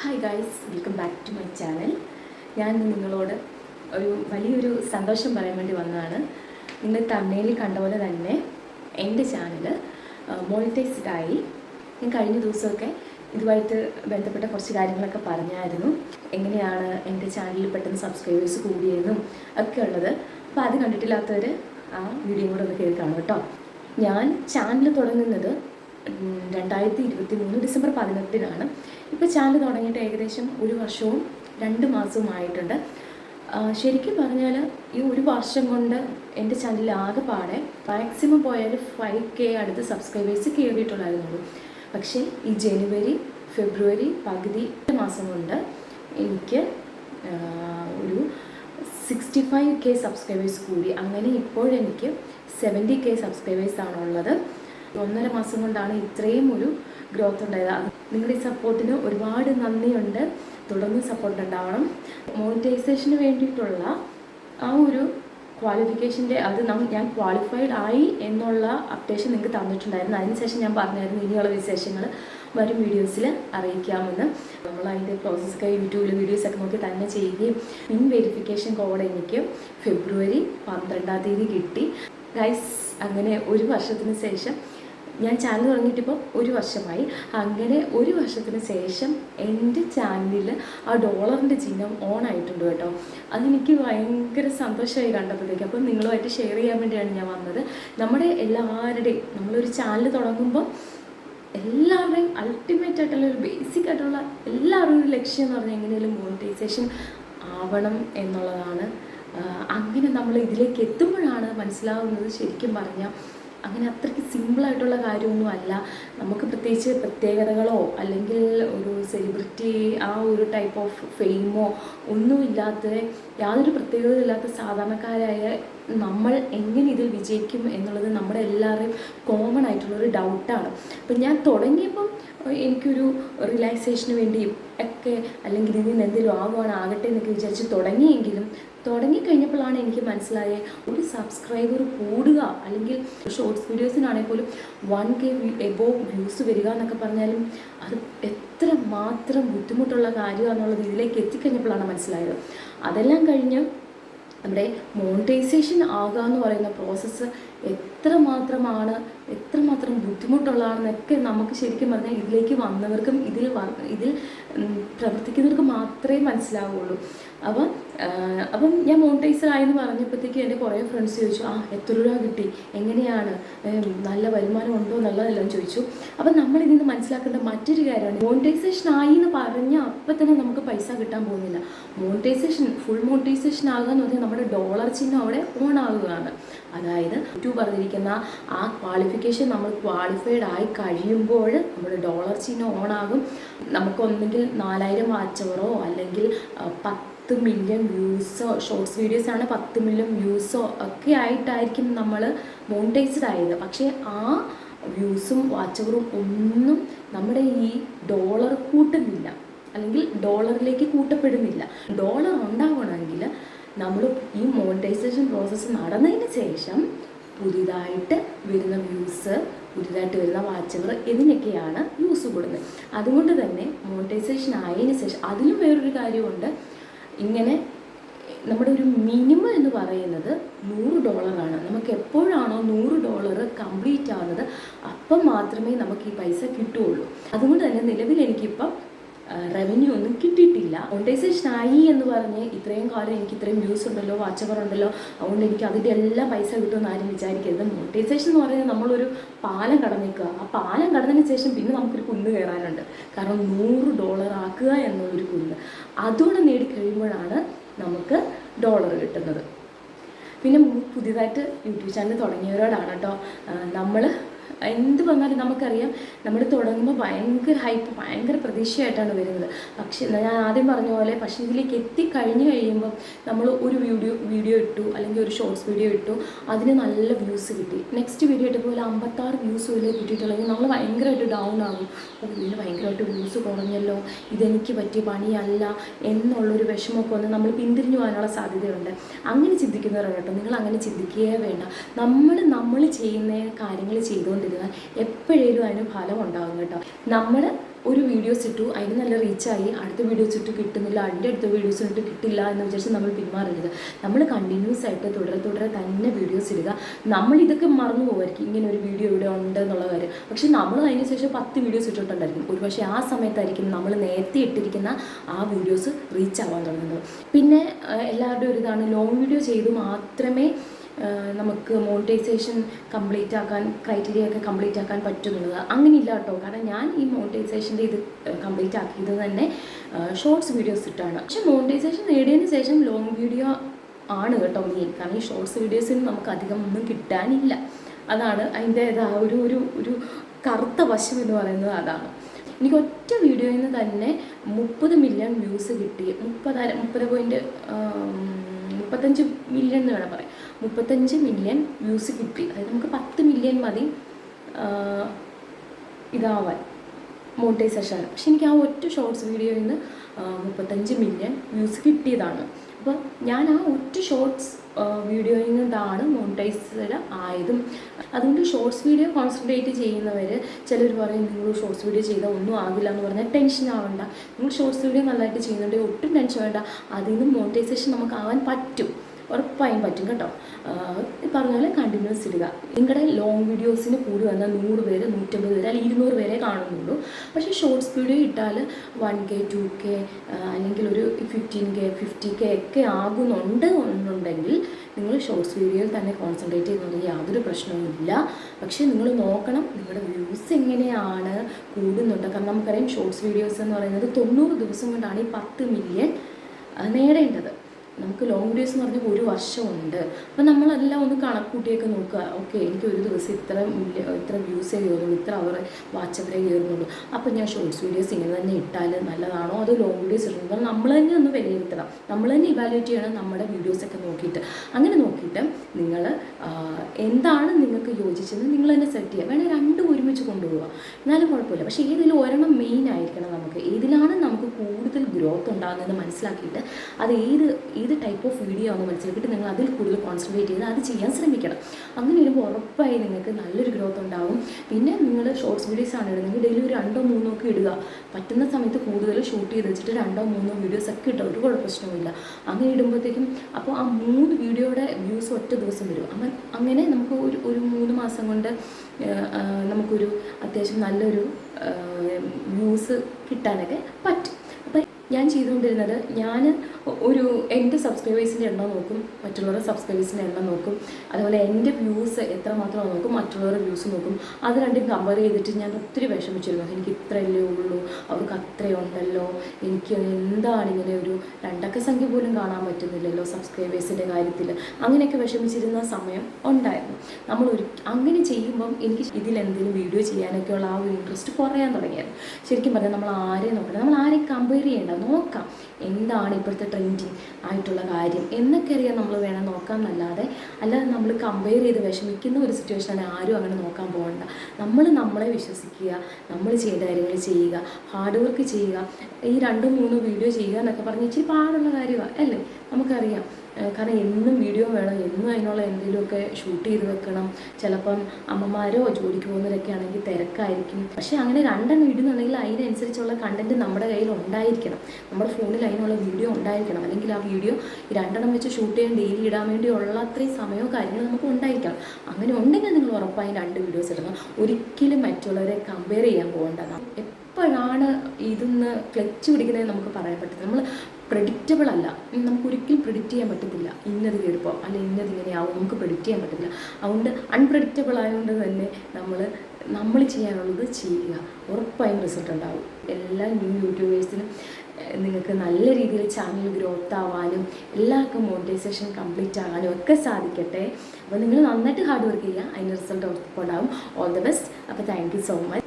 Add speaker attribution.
Speaker 1: Hi guys welcome back to my channel ഞാൻ നിങ്ങളോട് ഒരു വലിയൊരു സന്തോഷം പറയാൻ വേണ്ടി വന്നതാണ്. നിങ്ങൾ തമിഴിൽ കണ്ട പോലെ തന്നെ എന്റെ ചാനൽ മോണിറ്റൈസ്ഡ് ആയി. ഞാൻ കഴിഞ്ഞ ദിവസമൊക്കെ ഇതുമായിട്ട് ബന്ധപ്പെട്ട കുറച്ച് കാര്യങ്ങളൊക്കെ പറഞ്ഞായിരുന്നു. എങ്ങനെയാണ് എന്റെ ചാനലിൽ പെട്ടെന്ന് സബ്സ്ക്രൈബേഴ്സ് കൂടിയെന്നും ഒക്കെ ഉള്ളത്. അപ്പോൾ അത് കണ്ടിട്ടില്ലാത്തവർ ആ വീഡിയോ കൂടെ ഒന്ന് കേൾക്കണം കേട്ടോ. ഞാൻ ചാനൽ തുടങ്ങുന്നത് രണ്ടായിരത്തി ഇരുപത്തി മൂന്ന് ഡിസംബർ പതിനെട്ടിനാണ്. ഇപ്പോൾ ചാനൽ തുടങ്ങിയിട്ട് ഏകദേശം ഒരു വർഷവും രണ്ട് മാസവും ആയിട്ടുണ്ട് ശരിക്കും പറഞ്ഞാൽ ഈ ഒരു വർഷം കൊണ്ട് എന്റെ ചാനലിൽ ആകെപ്പാടെ മാക്സിമം പോയാൽ ഫൈവ് കെ അടുത്ത് സബ്സ്ക്രൈബേഴ്സ് കയറിയിട്ടുള്ളായിരുന്നുള്ളൂ പക്ഷേ ഈ ജനുവരി ഫെബ്രുവരി പകുതി മാസം കൊണ്ട് എനിക്ക് ഒരു സിക്സ്റ്റി ഫൈവ് കെ സബ്സ്ക്രൈബേഴ്സ് കൂടി. അങ്ങനെ ഇപ്പോഴെനിക്ക് സെവന്റി കെ സബ്സ്ക്രൈബേഴ്സ് ആണുള്ളത് ഒന്നര മാസം കൊണ്ടാണ് ഇത്രയും ഒരു ഗ്രോത്ത് ഉണ്ടായത്. നിങ്ങളുടെ ഈ സപ്പോർട്ടിന് ഒരുപാട് നന്ദിയുണ്ട്. തുടർന്ന് സപ്പോർട്ട് ഉണ്ടാവണം. മോണിറ്റൈസേഷന് വേണ്ടിയിട്ടുള്ള ആ ഒരു ക്വാളിഫിക്കേഷന്റെ അത് ഞാൻ ക്വാളിഫൈഡ് ആയി എന്നുള്ള അപ്ഡേഷൻ നിങ്ങൾക്ക് തന്നിട്ടുണ്ടായിരുന്നു. അതിനുശേഷം ഞാൻ പറഞ്ഞായിരുന്നു ഇനിയുള്ള വിശേഷങ്ങൾ വരും വീഡിയോസിൽ അറിയിക്കാമെന്ന്. നമ്മൾ അതിന്റെ പ്രോസസ്സൊക്കെ യൂട്യൂബിൽ വീഡിയോസൊക്കെ നോക്കി തന്നെ ചെയ്യുകയും പിൻ വെരിഫിക്കേഷൻ കോഡ് എനിക്ക് ഫെബ്രുവരി പന്ത്രണ്ടാം തീയതി കിട്ടി. ഗൈസ് അങ്ങനെ ഒരു വർഷത്തിന് ശേഷം ഞാൻ ചാനൽ തുടങ്ങിയിട്ടിപ്പോൾ ഒരു വർഷമായി. അങ്ങനെ ഒരു വർഷത്തിന് ശേഷം എന്റെ ചാനലിൽ ആ ഡോളറിന്റെ ചിഹ്നം ഓൺ ആയിട്ടുണ്ട് കേട്ടോ. അതെനിക്ക് ഭയങ്കര സന്തോഷമായി കണ്ടപ്പോഴത്തേക്ക്. അപ്പോൾ നിങ്ങളുമായിട്ട് ഷെയർ ചെയ്യാൻ വേണ്ടിയാണ് ഞാൻ വന്നത്. നമ്മുടെ എല്ലാവരുടെയും നമ്മളൊരു ചാനൽ തുടങ്ങുമ്പോൾ എല്ലാവരുടെയും അൾട്ടിമേറ്റ് ആയിട്ടുള്ള ഒരു ബേസിക് ആയിട്ടുള്ള എല്ലാവരുടെയും ഒരു ലക്ഷ്യം എന്ന് പറഞ്ഞാൽ എങ്ങനെയാലും മോണിറ്റൈസേഷൻ ആവണം എന്നുള്ളതാണ്. അങ്ങനെ നമ്മൾ ഇതിലേക്ക് എത്തുമ്പോഴാണ് മനസ്സിലാവുന്നത് ശരിക്കും പറഞ്ഞാൽ അങ്ങനെ അത്രയ്ക്ക് സിമ്പിളായിട്ടുള്ള കാര്യമൊന്നും അല്ല. നമുക്ക് പ്രത്യേകിച്ച് പ്രത്യേകതകളോ അല്ലെങ്കിൽ ഒരു സെലിബ്രിറ്റി ആ ഒരു ടൈപ്പ് ഓഫ് ഫെയിമോ ഒന്നുമില്ലാത്ത യാതൊരു പ്രത്യേകതയും ഇല്ലാത്ത സാധാരണക്കാരായ നമ്മൾ എങ്ങനെ ഇതിൽ വിജയിക്കും എന്നുള്ളത് നമ്മുടെ എല്ലാവരെയും കോമൺ ആയിട്ടുള്ളൊരു ഡൗട്ടാണ് അപ്പം ഞാൻ തുടങ്ങിയപ്പം എനിക്കൊരു റിലാക്സേഷന് വേണ്ടിയും ഒക്കെ അല്ലെങ്കിൽ ഇതിൽ നിന്ന് എന്തെങ്കിലും ആകുവാണ് ആകട്ടെ എന്നൊക്കെ വിചാരിച്ച് തുടങ്ങിയെങ്കിലും തുടങ്ങിക്കഴിഞ്ഞപ്പോഴാണ് എനിക്ക് മനസ്സിലായത് ഒരു സബ്സ്ക്രൈബർ കൂടുക. അല്ലെങ്കിൽ ഷോർട്സ് വീഡിയോസിനാണെങ്കിൽ പോലും വൺ കെ എബോ വ്യൂസ് വരിക എന്നൊക്കെ പറഞ്ഞാലും അത് എത്ര മാത്രം ബുദ്ധിമുട്ടുള്ള കാര്യമാണെന്നുള്ളത് ഇതിലേക്ക് എത്തിക്കഴിഞ്ഞപ്പോഴാണ് മനസ്സിലായത്. അതെല്ലാം കഴിഞ്ഞ് നമ്മുടെ മോണിറ്റൈസേഷൻ ആകുക എന്ന് പറയുന്ന പ്രോസസ്സ് എത്രമാത്രമാണ് എത്രമാത്രം ബുദ്ധിമുട്ടുള്ളതാണെന്നൊക്കെ നമുക്ക് ശരിക്കും പറഞ്ഞാൽ ഇതിലേക്ക് വന്നവർക്കും ഇതിൽ ഇതിൽ പ്രവർത്തിക്കുന്നവർക്ക് മാത്രമേ മനസ്സിലാവുള്ളൂ. അപ്പം അപ്പം ഞാൻ മോണിറ്റൈസർ ആയെന്ന് പറഞ്ഞപ്പോഴത്തേക്ക് എന്റെ കുറേ ഫ്രണ്ട്സ് ചോദിച്ചു ആ എത്ര രൂപ കിട്ടി? എങ്ങനെയാണ്? നല്ല വരുമാനം ഉണ്ടോ എന്നുള്ളതെല്ലാം ചോദിച്ചു. അപ്പം നമ്മൾ നിന്ന് മനസ്സിലാക്കേണ്ട മറ്റൊരു കാര്യമാണ് മോണിറ്റൈസേഷൻ ആയി എന്ന് പറഞ്ഞാൽ അപ്പം തന്നെ നമുക്ക് പൈസ കിട്ടാൻ പോകുന്നില്ല. മോണിറ്റൈസേഷൻ ഫുൾ മോണിറ്റൈസേഷൻ ആകുക എന്ന് പറഞ്ഞാൽ നമ്മുടെ ഡോളർ ചിഹ്നം അവിടെ ഓൺ ആകുകയാണ് അതായത് ടു പറഞ്ഞിരിക്കുന്ന ആ ക്വാളിഫിക്കേഷൻ നമ്മൾ ക്വാളിഫൈഡ് ആയി കഴിയുമ്പോൾ നമ്മൾ ഡോളർ ചിഹ്നം ഓൺ ആകും. നമുക്ക് ഒന്നെങ്കിൽ നാലായിരം വാച്ച് അവറോ അല്ലെങ്കിൽ ആ, പത്ത് മില്യൺ വ്യൂസോ ഷോർട്സ് വീഡിയോസ് ആണ് പത്ത് മില്യൺ വ്യൂസോ ഒക്കെ ആയിട്ടായിരിക്കും നമ്മൾ മോണിറ്റൈസ്ഡ് ആയത്. പക്ഷേ ആ വ്യൂസും വാച്ചവറും ഒന്നും നമ്മുടെ ഈ ഡോളർ കൂട്ടുന്നില്ല. അല്ലെങ്കിൽ ഡോളറിലേക്ക് കൂട്ടപ്പെടുന്നില്ല. ഡോളർ ഉണ്ടാവണമെങ്കിൽ നമ്മൾ ഈ മോണിറ്റൈസേഷൻ പ്രോസസ്സ് നടന്നതിന് ശേഷം പുതിയതായിട്ട് വരുന്ന വ്യൂസ് പുതിയതായിട്ട് വരുന്ന വാച്ചുകൾ ഇതിനൊക്കെയാണ് യൂസ് കൂടുന്നത്. അതുകൊണ്ട് തന്നെ മോണിറ്റൈസേഷൻ ആയതിനു ശേഷം അതിലും വേറൊരു കാര്യമുണ്ട്. ഇങ്ങനെ നമ്മുടെ ഒരു മിനിമം എന്ന് പറയുന്നത് നൂറ് ഡോളറാണ്. നമുക്ക് എപ്പോഴാണോ നൂറ് ഡോളർ കംപ്ലീറ്റ് ആവുന്നത് അപ്പം മാത്രമേ നമുക്ക് ഈ പൈസ കിട്ടുകയുള്ളൂ. അതുകൊണ്ട് തന്നെ നിലവിൽ എനിക്കിപ്പം റവന്യൂ ഒന്നും കിട്ടിയിട്ടില്ല. മോണിറ്റൈസേഷൻ ആയി എന്ന് പറഞ്ഞ് ഇത്രയും കാലം എനിക്ക് ഇത്രയും വ്യൂസ് ഉണ്ടല്ലോ വാച്ചവർ ഉണ്ടല്ലോ. അതുകൊണ്ട് എനിക്ക് അതിന്റെ എല്ലാം പൈസ കിട്ടുമെന്ന് ആരും വിചാരിക്കരുത്. മോണിറ്റൈസേഷൻ എന്ന് പറയുന്നത് നമ്മളൊരു പാലം കടന്നിക്കുക ആ പാലം കടന്നതിന് ശേഷം പിന്നെ നമുക്കൊരു കുന്ന് കയറാനുണ്ട്. കാരണം നൂറ് ഡോളർ ആക്കുക എന്നുള്ളൊരു കുന്ന്. അതുകൊണ്ട് നേടിക്കഴിയുമ്പോഴാണ് നമുക്ക് ഡോളർ കിട്ടുന്നത്. പിന്നെ പുതിയതായിട്ട് യൂട്യൂബ് ചാനൽ തുടങ്ങിയവരോടാണ് കേട്ടോ. നമ്മൾ എന്ത് വന്നാലും നമുക്കറിയാം നമ്മൾ തുടങ്ങുമ്പോൾ ഭയങ്കര ഹൈപ്പ് ഭയങ്കര പ്രതീക്ഷയായിട്ടാണ് വരുന്നത്. പക്ഷേ ഞാൻ ആദ്യം പറഞ്ഞ പോലെ പക്ഷേ ഇതിലേക്ക് എത്തിക്കഴിഞ്ഞ് കഴിയുമ്പോൾ നമ്മൾ ഒരു വീഡിയോ വീഡിയോ ഇട്ടു അല്ലെങ്കിൽ ഒരു ഷോർട്സ് വീഡിയോ ഇട്ടു അതിന് നല്ല വ്യൂസ് കിട്ടി. നെക്സ്റ്റ് വീഡിയോ ഇട്ടപ്പോൾ അമ്പത്താറ് വ്യൂസ് വരെ കിട്ടിയിട്ടുള്ളത് നമ്മൾ ഭയങ്കരമായിട്ട് ഡൗൺ ആകും. ഓ ഇതിന് ഭയങ്കരമായിട്ട് വ്യൂസ് കുറഞ്ഞല്ലോ. ഇതെനിക്ക് പറ്റിയ പണിയല്ല എന്നുള്ളൊരു വിഷമമൊക്കെ വന്ന് നമ്മൾ പിന്തിരിഞ്ഞു പോകാനുള്ള സാധ്യതയുണ്ട്. അങ്ങനെ ചിന്തിക്കുന്നവരാണ് കേട്ടോ. നിങ്ങൾ അങ്ങനെ ചിന്തിക്കുകയേ വേണ്ട. നമ്മൾ നമ്മൾ ചെയ്യുന്ന കാര്യങ്ങൾ ചെയ്തുകൊണ്ടിരുന്നാൽ എപ്പോഴേലും അതിന് ഫലം ഉണ്ടാകും കേട്ടോ. നമ്മൾ ഒരു വീഡിയോസ് ഇട്ടു അതിന് നല്ല റീച്ചായി അടുത്ത വീഡിയോസ് ഇട്ട് കിട്ടുന്നില്ല അതിന്റെ അടുത്ത വീഡിയോസ് ഇട്ട് കിട്ടില്ല എന്ന് വിചാരിച്ച് നമ്മൾ പിന്മാറരുത്. നമ്മൾ കണ്ടിന്യൂസ് ആയിട്ട് തുടരെ തുടരെ തന്നെ വീഡിയോസ് ഇടുക. നമ്മൾ ഇതൊക്കെ മറന്നു പോകുമായിരിക്കും ഇങ്ങനെ ഒരു വീഡിയോ ഇവിടെ ഉണ്ട് എന്നുള്ള കാര്യം. പക്ഷേ നമ്മൾ അതിന് ശേഷം പത്ത് വീഡിയോസ് ഇട്ടിട്ടുണ്ടായിരിക്കും ഒരു പക്ഷേ ആ സമയത്തായിരിക്കും നമ്മൾ നേരത്തെ ഇട്ടിരിക്കുന്ന ആ വീഡിയോസ് റീച്ച് ആവാൻ തുടങ്ങുന്നത്. പിന്നെ എല്ലാവരുടെയും ഒരു ഇതാണ് ലോങ് വീഡിയോ ചെയ്ത് മാത്രമേ നമുക്ക് മോണിറ്റൈസേഷൻ കംപ്ലീറ്റ് ആക്കാൻ ക്രൈറ്റീരിയ ഒക്കെ കംപ്ലീറ്റ് ആക്കാൻ പറ്റുന്നുള്ളത് അങ്ങനെയില്ല കേട്ടോ കാരണം ഞാൻ ഈ മോണിറ്റൈസേഷന്റെ ഇത് കംപ്ലീറ്റ് ആക്കിയത് തന്നെ ഷോർട്സ് വീഡിയോസ് ഇട്ടാണ്. പക്ഷെ മോണിറ്റൈസേഷൻ നേടിയതിന് ശേഷം ലോങ് വീഡിയോ ആണ് കേട്ടോ മെയിൻ കാരണം ഈ ഷോർട്സ് വീഡിയോസിന് നമുക്ക് അധികം ഒന്നും കിട്ടാനില്ല. അതാണ് അതിന്റെ ആ ഒരു ഒരു ഒരു കറുത്ത വശം എന്ന് പറയുന്നത് അതാണ്. എനിക്ക് ഒറ്റ വീഡിയോയിൽ നിന്ന് തന്നെ മുപ്പത് മില്യൺ വ്യൂസ് കിട്ടി. മുപ്പത് മുപ്പത് പോയിന്റ് മുപ്പത്തഞ്ച് മില്യൺ എന്ന് വേണം പറയാം മുപ്പത്തഞ്ച് മില്യൺ വ്യൂസ് കിട്ടി. അതായത് നമുക്ക് പത്ത് മില്യൺ മതി ഇതാവാൻ മോണിറ്റൈസേഷൻ പക്ഷെ എനിക്ക് ആ ഒറ്റ ഷോർട്സ് വീഡിയോയിൽ നിന്ന് മുപ്പത്തഞ്ച് മില്യൺ വ്യൂസ് കിട്ടിയതാണ്. അപ്പോൾ ഞാൻ ആ ഒറ്റ ഷോർട്സ് വീഡിയോയിൽ നിന്നാണ് മോണിറ്റൈസ്ഡ് ആയതും. അതുകൊണ്ട് ഷോർട്സ് വീഡിയോ കോൺസെൻട്രേറ്റ് ചെയ്യുന്നവർ ചിലർ പറയും നിങ്ങൾ ഷോർട്സ് വീഡിയോ ചെയ്താൽ ഒന്നും ആകില്ല എന്ന് പറഞ്ഞാൽ ടെൻഷൻ ആവണ്ട. നിങ്ങൾ ഷോർട്സ് വീഡിയോ നല്ലതായിട്ട് ചെയ്യുന്നുണ്ടെങ്കിൽ ഒട്ടും ടെൻഷൻ വേണ്ട. അതിൽ നിന്ന് മോണിറ്റൈസേഷൻ നമുക്ക് ആവാൻ പറ്റും. ഉറപ്പായും പറ്റും കേട്ടോ. ഈ പറഞ്ഞ പോലെ കണ്ടിന്യൂസ് ഇടുക. നിങ്ങളുടെ ലോങ് വീഡിയോസിന് കൂടി വന്നാൽ നൂറ് പേര് നൂറ്റമ്പത് പേര് അല്ലെങ്കിൽ ഇരുന്നൂറ് പേരെ കാണുന്നുള്ളൂ. പക്ഷേ ഷോർട്സ് വീഡിയോ ഇട്ടാൽ വൺ കെ ടു കെ അല്ലെങ്കിൽ ഒരു ഫിഫ്റ്റീൻ കെ ഫിഫ്റ്റി കെ ഒക്കെ ആകുന്നുണ്ട് എന്നുണ്ടെങ്കിൽ നിങ്ങൾ ഷോർട്സ് വീഡിയോയിൽ തന്നെ കോൺസെൻട്രേറ്റ് ചെയ്യുന്നതിൽ യാതൊരു പ്രശ്നവുമില്ല പക്ഷേ നിങ്ങൾ നോക്കണം നിങ്ങളുടെ വ്യൂസ് എങ്ങനെയാണ് കൂടുന്നുണ്ട്. കാരണം നമുക്കറിയാം ഷോർട്സ് വീഡിയോസ് എന്ന് പറയുന്നത് തൊണ്ണൂറ് ദിവസം കൊണ്ടാണ് ഈ പത്ത് മില്യൺ നേടേണ്ടത്. നമുക്ക് ലോങ് ഡേസ് എന്ന് പറഞ്ഞാൽ ഒരു വർഷമുണ്ട്. അപ്പം നമ്മളെല്ലാം ഒന്ന് കണക്കൂട്ടിയൊക്കെ നോക്കുക. ഓക്കെ എനിക്ക് ഒരു ദിവസം ഇത്ര ഇത്ര വ്യൂസേ കയറുള്ളൂ ഇത്ര അവർ വാട്സപ്പിലേ കയറുന്നുള്ളൂ. അപ്പം ഞാൻ ഷോർട്സ് വീഡിയോസ് ഇങ്ങനെ തന്നെ ഇട്ടാൽ നല്ലതാണോ? അത് ലോങ് ഡേസ് ഇടുന്നത് നമ്മൾ തന്നെ ഒന്ന് വിലയിരുത്തണം. നമ്മൾ തന്നെ ഇവാലുവേറ്റ് ചെയ്യണം നമ്മുടെ വീഡിയോസൊക്കെ നോക്കിയിട്ട്. അങ്ങനെ നോക്കിയിട്ട് നിങ്ങൾ എന്താണ് നിങ്ങൾക്ക് യോജിച്ചത് നിങ്ങൾ തന്നെ സെറ്റ് ചെയ്യുക വേണേൽ രണ്ടും ഒരുമിച്ച് കൊണ്ടുപോകുക എന്നാലും കുഴപ്പമില്ല. പക്ഷേ ഏതെങ്കിലും ഒരെണ്ണം മെയിൻ ആയിരിക്കണം നമുക്ക്. ഏതിലാണ് നമുക്ക് കൂടുതൽ ഗ്രോത്ത് ഉണ്ടാകുന്നത് മനസ്സിലാക്കിയിട്ട് അത് ഏത് ഏത് ടൈപ്പ് ഓഫ് വീഡിയോ ആണെന്ന് മനസ്സിലാക്കിയിട്ട് നിങ്ങൾ അതിൽ കൂടുതൽ കോൺസെൻട്രേറ്റ് ചെയ്ത് അത് ചെയ്യാൻ ശ്രമിക്കണം. അങ്ങനെ വരുമ്പോൾ ഉറപ്പായി നിങ്ങൾക്ക് നല്ലൊരു ഗ്രോത്ത് ഉണ്ടാവും. പിന്നെ നിങ്ങൾ ഷോർട്സ് വീഡിയോസ് ആണ് ഇടുന്നത്. ഡെയിലി ഒരു രണ്ടോ മൂന്നോ ഒക്കെ ഇടുക. പറ്റുന്ന സമയത്ത് കൂടുതൽ ഷൂട്ട് ചെയ്ത് വെച്ചിട്ട് രണ്ടോ മൂന്നോ വീഡിയോസ് ഒക്കെ ഇട്ടാൽ ഒരു കുഴപ്പ അങ്ങനെ ഇടുമ്പോഴത്തേക്കും അപ്പോൾ ആ മൂന്ന് വീഡിയോയുടെ വ്യൂസ് ഒറ്റ ദിവസം വരും. അങ്ങനെ അങ്ങനെ നമുക്ക് ഒരു ഒരു മൂന്ന് മാസം കൊണ്ട് നമുക്കൊരു അത്യാവശ്യം നല്ലൊരു വ്യൂസ് കിട്ടാനൊക്കെ പറ്റും. അപ്പം ഞാൻ ചെയ്തുകൊണ്ടിരുന്നത് ഞാൻ ഒരു എന്റെ സബ്സ്ക്രൈബേഴ്സിന്റെ എണ്ണം നോക്കും മറ്റുള്ളവരുടെ സബ്സ്ക്രൈബേഴ്സിന്റെ എണ്ണം നോക്കും അതുപോലെ എന്റെ വ്യൂസ് എത്രമാത്രം നോക്കും മറ്റുള്ളവരുടെ വ്യൂസ് നോക്കും. അത് രണ്ടും കമ്പയർ ചെയ്തിട്ട് ഞാൻ ഒത്തിരി വിഷമിച്ചിരുന്നു. എനിക്ക് ഇത്രയല്ലേ ഉള്ളൂ അവർക്ക് അത്രയുണ്ടല്ലോ എനിക്ക് എന്താണ് ഇങ്ങനെ ഒരു രണ്ടക്ക സംഖ്യ പോലും കാണാൻ പറ്റുന്നില്ലല്ലോ സബ്സ്ക്രൈബേഴ്സിന്റെ കാര്യത്തിൽ അങ്ങനെയൊക്കെ വിഷമിച്ചിരുന്ന സമയം ഉണ്ടായിരുന്നു. നമ്മൾ ഒരു അങ്ങനെ ചെയ്യുമ്പം എനിക്ക് ഇതിലെന്തെങ്കിലും വീഡിയോ ചെയ്യാനൊക്കെയുള്ള ആ ഒരു ഇൻട്രസ്റ്റ് കുറയാൻ തുടങ്ങിയായിരുന്നു ശരിക്കും പറഞ്ഞാൽ നമ്മൾ ആരെയും നോക്കണം നമ്മൾ ആരെയും കമ്പയർ ചെയ്യേണ്ട നോക്കാം. എന്താണ് ഇപ്പോഴത്തെ ട്രെൻഡിങ് ആയിട്ടുള്ള കാര്യം? എന്നൊക്കെ അറിയാൻ നമ്മൾ വേണം നോക്കാം എന്നല്ലാതെ. അല്ലാതെ നമ്മൾ കമ്പയർ ചെയ്ത് വിഷമിക്കുന്ന ഒരു സിറ്റുവേഷനാണ് ആരും അങ്ങനെ നോക്കാൻ പോകണ്ട. നമ്മൾ നമ്മളെ വിശ്വസിക്കുക നമ്മൾ ചെയ്യേണ്ട കാര്യങ്ങൾ ചെയ്യുക ഹാർഡ് വർക്ക് ചെയ്യുക ഈ രണ്ടോ മൂന്നോ വീഡിയോ ചെയ്യുക എന്നൊക്കെ പറഞ്ഞ് ഇച്ചിരി പാടുള്ള കാര്യമാണ് അല്ലേ? നമുക്കറിയാം. കാരണം എന്നും വീഡിയോ വേണം എന്നും അതിനുള്ള എന്തെങ്കിലുമൊക്കെ ഷൂട്ട് ചെയ്ത് വെക്കണം. ചിലപ്പം അമ്മമാരോ ജോലിക്ക് പോകുന്നവരൊക്കെ ആണെങ്കിൽ തിരക്കായിരിക്കും. പക്ഷേ അങ്ങനെ രണ്ടെണ്ണം ഇടുന്നുണ്ടെങ്കിൽ അതിനനുസരിച്ചുള്ള കണ്ടന്റ് നമ്മുടെ കയ്യിൽ ഉണ്ടായിരിക്കണം. നമ്മുടെ ഫോണിൽ അതിനുള്ള വീഡിയോ ഉണ്ടായിരിക്കണം. അല്ലെങ്കിൽ ആ വീഡിയോ രണ്ടെണ്ണം വെച്ച് ഷൂട്ട് ചെയ്യാൻ ഡെയിലി ഇടാൻ വേണ്ടിയുള്ള അത്രയും സമയമോ കാര്യങ്ങളോ നമുക്ക് ഉണ്ടായിരിക്കണം. അങ്ങനെ ഉണ്ടെങ്കിൽ നിങ്ങൾ ഉറപ്പായും രണ്ട് വീഡിയോസ് ഇടണം. ഒരിക്കലും മറ്റുള്ളവരെ കമ്പയർ ചെയ്യാൻ പോകേണ്ടതാണ് എപ്പോഴാണ് ഇതിന്ന് ക്ലച്ച് പിടിക്കുന്നത് നമുക്ക് പറയാൻ പറ്റും നമ്മൾ പ്രഡിക്റ്റബിൾ അല്ല. നമുക്ക് ഒരിക്കലും പ്രിഡിക്റ്റ് ചെയ്യാൻ പറ്റത്തില്ല. ഇന്നത് കയറിപ്പോൾ അല്ലെ ഇന്നത് ഇങ്ങനെയാവും നമുക്ക് പ്രിഡിക്റ്റ് ചെയ്യാൻ പറ്റില്ല അതുകൊണ്ട് അൺപ്രഡിക്റ്റബിൾ ആയതുകൊണ്ട് തന്നെ നമ്മൾ നമ്മൾ ചെയ്യാനുള്ളത് ചെയ്യുക. ഉറപ്പായും റിസൾട്ട് ഉണ്ടാവും. എല്ലാ ന്യൂ യൂട്യൂബേഴ്സിനും നിങ്ങൾക്ക് നല്ല രീതിയിൽ ചാനൽ ഗ്രോത്ത് ആവാനും എല്ലാവർക്കും മോണിറ്റൈസേഷൻ കംപ്ലീറ്റ് ആകാനും ഒക്കെ സാധിക്കട്ടെ. അപ്പോൾ നിങ്ങൾ നന്നായിട്ട് ഹാർഡ് വർക്ക് ചെയ്യുക. അതിന്റെ റിസൾട്ട് ഉറപ്പുണ്ടാവും ഓൾ ദ ബെസ്റ്റ് അപ്പോൾ താങ്ക് യു സോ മച്ച്